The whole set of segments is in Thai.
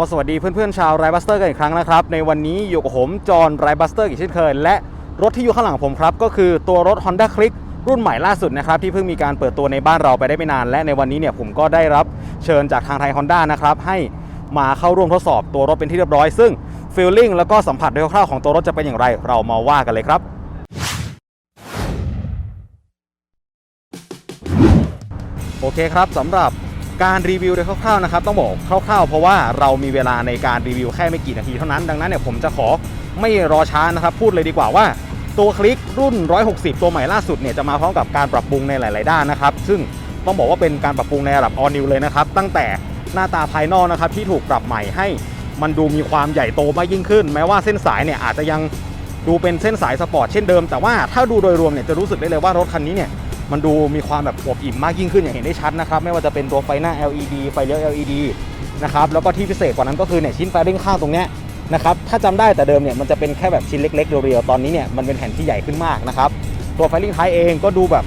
ก็สวัสดีเพื่อนๆชาวไรบัสเตอร์กันอีกครั้งนะครับ ในวันนี้อยู่กับผมจอห์นไรบัสเตอร์อีกเช่นเคย และรถที่อยู่ข้างหลังผมครับ ก็คือตัวรถ Honda Click รุ่นใหม่ล่าสุดนะครับที่เพิ่งมีการเปิดตัวในบ้านเราไปได้ไม่นาน และในวันนี้เนี่ยผมก็ได้รับเชิญจากทางไทย Honda นะครับให้มาเข้าร่วมทดสอบตัวรถเป็นที่เรียบร้อย ซึ่งฟีลลิ่งแล้วก็สัมผัสโดยคร่าวๆของตัวรถจะเป็นอย่างไร เรามาว่ากันเลยครับโอเคครับสำหรับ การรีวิวโดยคร่าวๆนะครับต้องบอกคร่าวๆ เพราะว่าเรามีเวลาในการรีวิวแค่ไม่กี่นาทีเท่านั้นดังนั้นเนี่ยผมจะขอไม่รอช้านะครับพูดเลยดีกว่าว่า ตัวคลิกรุ่น 160 ตัวใหม่ล่าสุดเนี่ยจะมาพร้อมกับการปรับปรุงในหลาย ๆ ด้านนะครับ ซึ่งต้องบอกว่าเป็นการปรับปรุงในระดับ all new เลยนะครับตั้งแต่หน้าตาภายนอกนะครับที่ถูกปรับใหม่ให้มันดูมีความใหญ่โตมากยิ่งขึ้น แม้ว่าเส้นสายเนี่ยอาจจะยังดูเป็นเส้นสายสปอร์ตเช่นเดิม แต่ว่าถ้าดูโดยรวมเนี่ยจะรู้สึกได้เลยว่ารถคันนี้เนี่ย มันดูมีความแบบอวบอิ่มมากยิ่งขึ้นอย่างเห็นได้ชัดนะครับ ไม่ว่าจะเป็นตัวไฟหน้า LED ไฟเลี้ยว LED นะครับแล้วก็ที่พิเศษกว่านั้นก็คือเนี่ยชิ้นไฟเร่งข้างตรงเนี้ยนะครับถ้าจำได้แต่เดิมเนี่ยมันจะเป็นแค่แบบชิ้นเล็กๆเรียวๆตอนนี้เนี่ยมันเป็นแผ่นที่ใหญ่ขึ้นมากนะครับตัวไฟเร่งท้ายเองก็ดูแบบ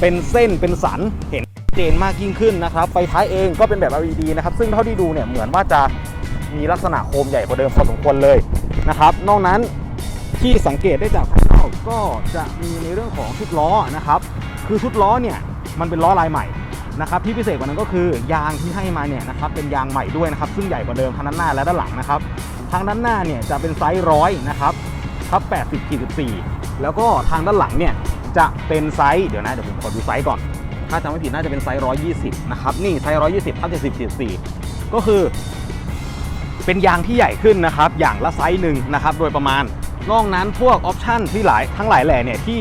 เป็นเส้นเป็นสันเห็นเจนมากยิ่งขึ้นนะครับไฟท้ายเองก็เป็นแบบ LED นะครับซึ่งเท่าที่ดูเนี่ยเหมือนว่าจะมีลักษณะโคมใหญ่กว่าเดิมพอสมควรเลยนะครับนอกนั้นที่สังเกตได้จาก กก็จะมีในเรื่องของชุดล้อนะครับ คือชุดล้อเนี่ยมันเป็นล้อลายใหม่นะครับที่พิเศษกว่านั้นก็คือยางที่ให้มาเนี่ยนะครับเป็นยางใหม่ด้วยนะครับ ซึ่งใหญ่กว่าเดิมทั้งด้านหน้าและด้านหลังนะครับทางด้านหน้าเนี่ยจะเป็นไซส์ร้อยนะครับทับ80ขีด14แล้วก็ทางด้านหลังเนี่ยจะเป็นไซส์เดี๋ยวนะเดี๋ยวผมขอดูไซส์ก่อน ถ้าจำไม่ผิดน่าจะเป็นไซส์120นะครับนี่ไซส์120ทับ70ขีด14ก็คือ เป็นยางที่ใหญ่ขึ้นนะครับ อย่างละไซส์หนึ่งนะครับ โดยประมาณ นอกนั้นพวกออปชันที่หลายทั้งหลายแหล่เนี่ยที่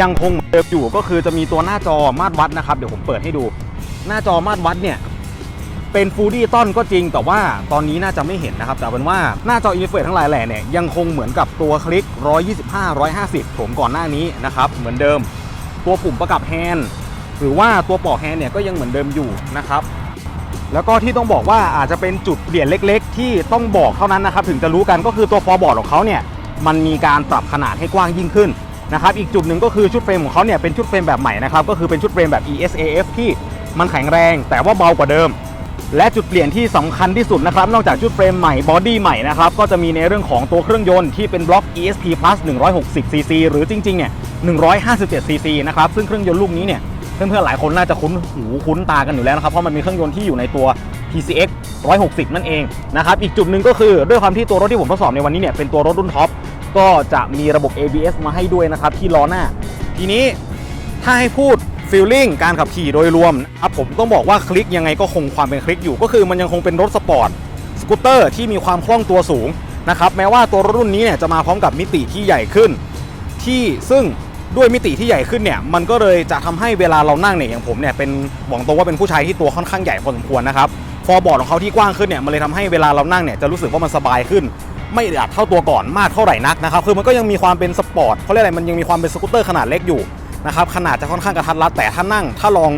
ยังคงเดิมอยู่ก็คือจะมีตัวหน้าจอมาตรวัดนะครับ เดี๋ยวผมเปิดให้ดู หน้าจอมาตรวัดเนี่ยเป็นฟูดี้ต้นก็จริง แต่ว่าตอนนี้น่าจะไม่เห็นนะครับ แต่เป็นว่าหน้าจออินเฟอร์ทั้งหลายแหล่เนี่ยยังคงเหมือนกับตัวคลิก 125 150ผมก่อนหน้านี้นะครับ เหมือนเดิม ตัวปุ่มประกับแฮนด์หรือว่าตัวปอกแฮนด์เนี่ยก็ยังเหมือนเดิมอยู่นะครับ แล้วก็ที่ต้องบอกว่าอาจจะเป็นจุดเปลี่ยนเล็ก ๆ ที่ต้องบอกเท่านั้นนะครับ ถึงจะรู้กันก็คือตัวฟอร์บอร์ดของเขาเนี่ย มันมีการปรับขนาดให้กว้างยิ่งขึ้นนะครับอีกจุดหนึ่งก็คือชุดเฟรมของเขาเนี่ยเป็นชุดเฟรมแบบใหม่นะครับก็คือเป็นชุดเฟรมแบบ ESAF ที่มันแข็งแรง แต่ว่าเบากว่าเดิม และจุดเปลี่ยนที่สำคัญที่สุดนะครับนอกจากชุดเฟรมใหม่บอดี้ใหม่นะครับก็จะมีในเรื่องของตัวเครื่องยนต์ที่เป็นบล็อก ESP Plus 160 cc หรือจริงๆเนี่ย 157 cc นะครับซึ่งเครื่องยนต์ลูกนี้เนี่ยเพื่อนๆหลายคนน่าจะคุ้นหูคุ้นตากันอยู่แล้วนะครับเพราะมันมีเครื่องยนต์ที่อยู่ในตัว PCX 160 นั่นเองนะครับอีกจุดหนึ่งก็คือด้วยความที่ตัวรถที่ผมทดสอบในวันนี้เนี่ยเป็นตัวรถรุ่นท็อป ก็จะมีระบบ ABS มาให้ด้วยนะครับที่ล้อหน้า ทีนี้ถ้าให้พูดฟีลลิ่งการขับขี่โดยรวมนะครับผมต้องบอกว่าคลิกยังไงก็คงความเป็นคลิกอยู่ ก็คือมันยังคงเป็นรถสปอร์ตสกูตเตอร์ที่มีความคล่องตัวสูงนะครับแม้ว่าตัวรุ่นนี้เนี่ยจะมาพร้อมกับมิติที่ใหญ่ขึ้น ที่ซึ่งด้วยมิติที่ใหญ่ขึ้นเนี่ยมันก็เลยจะทำให้เวลาเรานั่งเนี่ยอย่างผมเนี่ยเป็นบอกตรงว่าเป็นผู้ชายที่ตัวค่อนข้างใหญ่พอสมควรนะครับ ฟอร์บอร์ดของเขาที่กว้างขึ้นเนี่ยมันเลยทำให้เวลาเรานั่งเนี่ยจะรู้สึกว่ามันสบายขึ้น ไม่อึดอัดเท่าตัวก่อนมากเท่าไหร่นักนะครับคือมันก็ยังมีความเป็นสปอร์ตเขาเรียกอะไรมันยังมีความเป็นสกูตเตอร์ขนาดเล็กอยู่นะครับขนาดจะค่อนข้างกระทัดรัดแต่ถ้านั่งถ้าลอง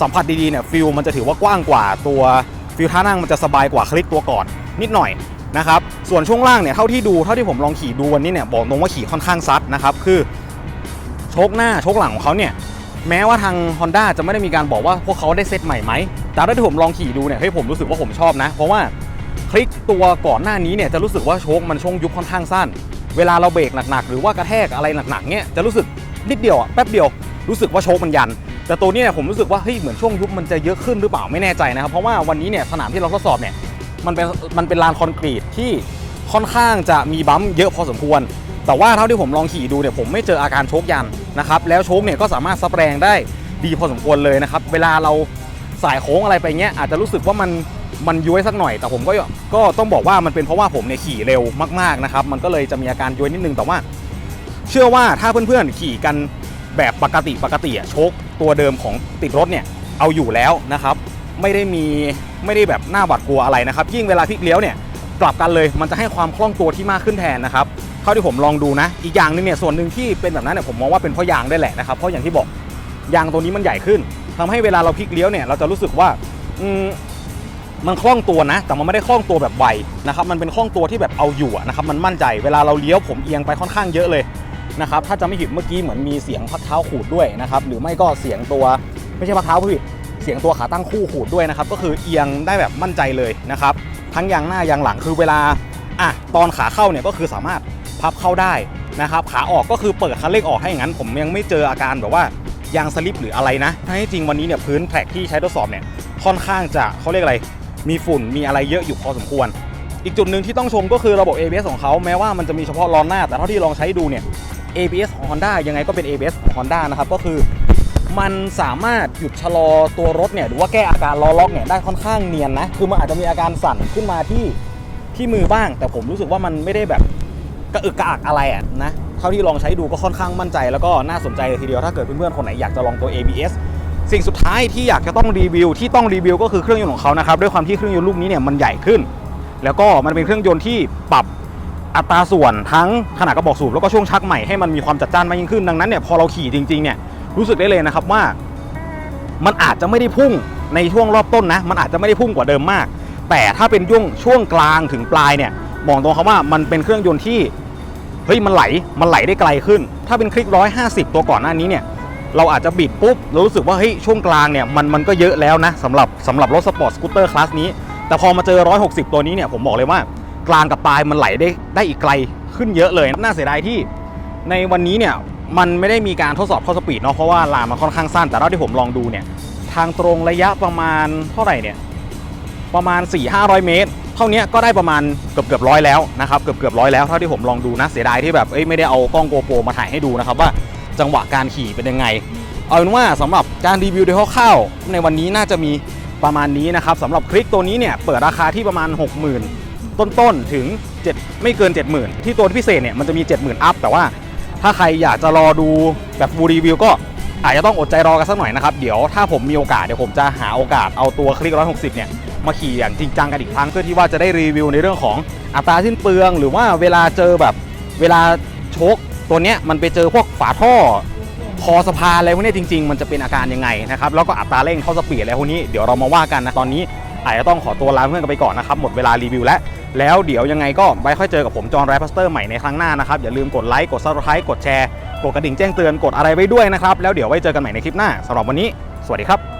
สัมผัสดีๆเนี่ยฟิลมันจะถือว่ากว้างกว่าตัวฟิลท่านั่งมันจะสบายกว่าคลิกตัวก่อนนิดหน่อยนะครับส่วนช่วงล่างเนี่ยเท่าที่ดูเท่าที่ผมลองขี่ดูวันนี้เนี่ยบอกตรงว่าขี่ค่อนข้างซัดนะครับคือชคหน้าชคหลังของเขาเนี่ยแม้ว่าทาง Honda จะไม่ได้มีการบอกว่าพวกเขาได้เซตใหม่ไหมแต่ถ้าที่ผมลองขี่ดูเนี่ยให้ยผมรู้สึกว่าผมชอบนะ เพราะว่า ลิกตัวก่อนหน้านี้เนี่ยจะรู้สึกว่าโชคมันช่วงยุบค่อนข้างสั้น เวลาเราเบรกหนักๆ หรือว่ากระแทกอะไรหนักๆเนี่ยจะรู้สึกนิดเดียวอะแป๊บเดียวรู้สึกว่าโชคมันยัน แต่ตัวนี้เนี่ยผมรู้สึกว่าเฮ้ยเหมือนช่วงยุบมันจะเยอะขึ้นหรือเปล่าไม่แน่ใจนะครับเพราะว่าวันนี้เนี่ยสนามที่เราทดสอบเนี่ยมันเป็นมันเป็นลานคอนกรีตที่ค่อนข้างจะมีบัมเยอะพอสมควร แต่ว่าเท่าที่ผมลองขี่ดูเนี่ยผมไม่เจออาการโชกยันนะครับแล้วโชกเนี่ยก็สามารถซับแรงได้ดีพอสมควรเลยนะครับเวลาเราสายโค้งอะไรไปเงี้ยอาจจะรู้สึกว่ามัน มันย้วยสักหน่อยแต่ผมก็ก็ต้องบอกว่ามันเป็นเพราะว่าผมเนี่ยขี่เร็วมากๆนะครับมันก็เลยจะมีอาการย้วยนิดนึงแต่ว่า เชื่อว่าถ้าเพื่อนๆขี่กันแบบปกติปกติอะโชคตัวเดิมของติดรถเนี่ยเอาอยู่แล้วนะครับไม่ได้มีไม่ได้แบบหน้าหวาดกลัวอะไรนะครับยิ่งเวลาพลิกเลี้ยวเนี่ยกลับกันเลยมันจะให้ความคล่องตัวที่มากขึ้นแทนนะครับเท่าที่ผมลองดูนะ อีกอย่างหนึงเนี่ยส่วนหนึ่งที่เป็นแบบนั้นเนี่ยผมมองว่าเป็นเพราะยางได้แหละนะครับเพราะอย่างที่บอกยางตัวนี้มันใหญ่ขึ้นทำให้เวลาเราพลิกเลี้ยวเนี่ยเราจะรู้สึกว่าอื มันคล่องตัวนะ แต่มันไม่ได้คล่องตัวแบบไวนะครับมันเป็นคล่องตัวที่แบบเอาอยู่นะครับมันมั่นใจเวลาเราเลี้ยวผมเอียงไปค่อนข้างเยอะเลยนะครับถ้าจะไม่ผิดเมื่อกี้เหมือนมีเสียงพักเท้าขูดด้วยนะครับหรือไม่ก็เสียงตัวไม่ใช่พักเท้าผิดเสียงตัวขาตั้งคู่ขูดด้วยนะครับก็คือเอียงได้แบบมั่นใจเลยนะครับทั้งยางหน้ายางหลังคือเวลาอะตอนขาเข้าเนี่ยก็คือสามารถพับเข้าได้นะครับขาออกก็คือเปิดคันเร่งออกให้อย่างนั้น ผมยังไม่เจออาการแบบว่ายางสลิปหรืออะไรนะถ้าให้จริงวันนี้เนี่ยพื้นแทร็กที่ใช้ทดสอบเนี่ยค่อนข้างจะเขาเรียกอะไร มีฝุ่นมีอะไรเยอะอยู่พอสมควร อีกจุดหนึ่งที่ต้องชมก็คือระบบ ABS ของเขาแม้ว่ามันจะมีเฉพาะล้อหน้า แต่เท่าที่ลองใช้ดูเนี่ย ABS ของ Honda ยังไงก็เป็น ABS ของ Honda นะครับก็คือมันสามารถหยุดชะลอตัวรถเนี่ยหรือว่าแก้อาการล้อล็อกเนี่ยได้ค่อนข้างเนียนนะ คือมันอาจจะมีอาการสั่นขึ้นมาที่ที่มือบ้าง แต่ผมรู้สึกว่ามันไม่ได้แบบกระอึกกระอักอะไรอะนะเท่าที่ลองใช้ดูก็ค่อนข้างมั่นใจ แล้วก็น่าสนใจเลยทีเดียวถ้าเกิดเพื่อนๆคนไหนอยากจะลองตัว ABS สิ่งสุดท้ายที่อยากจะต้องรีวิวที่ต้องรีวิวก็คือเครื่องยนต์ของเขานะครับด้วยความที่เครื่องยนต์ลูกนี้เนี่ยมันใหญ่ขึ้น แล้วก็มันเป็นเครื่องยนต์ที่ปรับอัตราส่วนทั้งขนาดกระบอกสูบแล้วก็ช่วงชักใหม่ให้มันมีความจัดจ้านมากยิ่งขึ้นดังนั้นเนี่ยพอเราขี่จริงๆเนี่ยรู้สึกได้เลยนะครับว่า มันอาจจะไม่ได้พุ่งในช่วงรอบต้นนะ มันอาจจะไม่ได้พุ่งกว่าเดิมมาก แต่ถ้าเป็นช่วงช่วงกลางถึงปลายเนี่ยบอกตรงครับว่ามันเป็นเครื่องยนต์ที่เฮ้ยมันไหลมันไหลได้ไกลขึ้น ถ้าเป็นคลิก 150 ตัวก่อนหน้านี้เนี่ย เราอาจจะบิดปุ๊บเรารู้สึกว่าเฮ้ยช่วงกลางเนี่ยมันมันก็เยอะแล้วนะสำหรับสำหรับรถสปอร์ตสกูตเตอร์คลาสนี้ แต่พอมาเจอ 160 ตัวนี้เนี่ยผมบอกเลยว่ากลางกับปลายมันไหลได้ได้อีกไกลขึ้นเยอะเลย น่าเสียดายที่ในวันนี้เนี่ยมันไม่ได้มีการทดสอบข้าสปีดเนาะเพราะว่าลานมันค่อนข้างสั้น แต่เท่าที่ผมลองดูเนี่ยทางตรงระยะประมาณเท่าไหร่เนี่ยประมาณ 4-500 เมตร เท่านี้ก็ได้ประมาณเกือบเกือบร้อยแล้วนะครับเกือบเกือบร้อยแล้วเท่าที่ผมลองดูนะเสียดายที่แบบเอ้ยไม่ได้เอากล้องโกโปรมาถ่ายให้ดูนะครับว่า จังหวะการขี่เป็นยังไง เอาเป็นว่าสำหรับการรีวิวโดยคร่าวๆในวันนี้น่าจะมีประมาณนี้นะครับสำหรับคลิกตัวนี้เนี่ยเปิดราคาที่ประมาณ 60,000 ต้นๆถึง 7 ไม่เกิน 70,000 ที่ตัวพิเศษเนี่ยมันจะมี 70,000 อัพแต่ว่าถ้าใครอยากจะรอดูแบบฟูรีวิวก็อาจจะต้องอดใจรอกันสักหน่อยนะครับเดี๋ยวถ้าผมมีโอกาสเดี๋ยวผมจะหาโอกาสเอาตัวคลิก 160 เนี่ยมาขี่อย่างจริงจังกันอีกครั้งเพื่อที่ว่าจะได้รีวิวในเรื่องของอัตราสิ้นเปลือง หรือว่าเวลาเจอแบบเวลาชค ตัวเนี้ยมันไปเจอพวกฝาท่อคอสะพานอะไรพวกนี้จริง ๆ มันจะเป็นอาการยังไงนะครับแล้วก็อัตราเร่งเท่าสปีดอะไรพวกนี้เดี๋ยวเรามาว่ากันนะตอนนี้อาจจะต้องขอตัวลาเพื่อนกันไปก่อนนะครับหมดเวลารีวิวแล้วแล้วเดี๋ยวยังไงก็ไว้ค่อยเจอกับผมจอห์นไรพัสเตอร์ใหม่ในครั้งหน้านะครับอย่าลืมกดไลค์กดซับสไครต์กดแชร์กดกระดิ่งแจ้งเตือนกดอะไรไว้ด้วยนะครับแล้วเดี๋ยวไว้เจอกันใหม่ในคลิปหน้าสำหรับวันนี้ สวัสดีครับ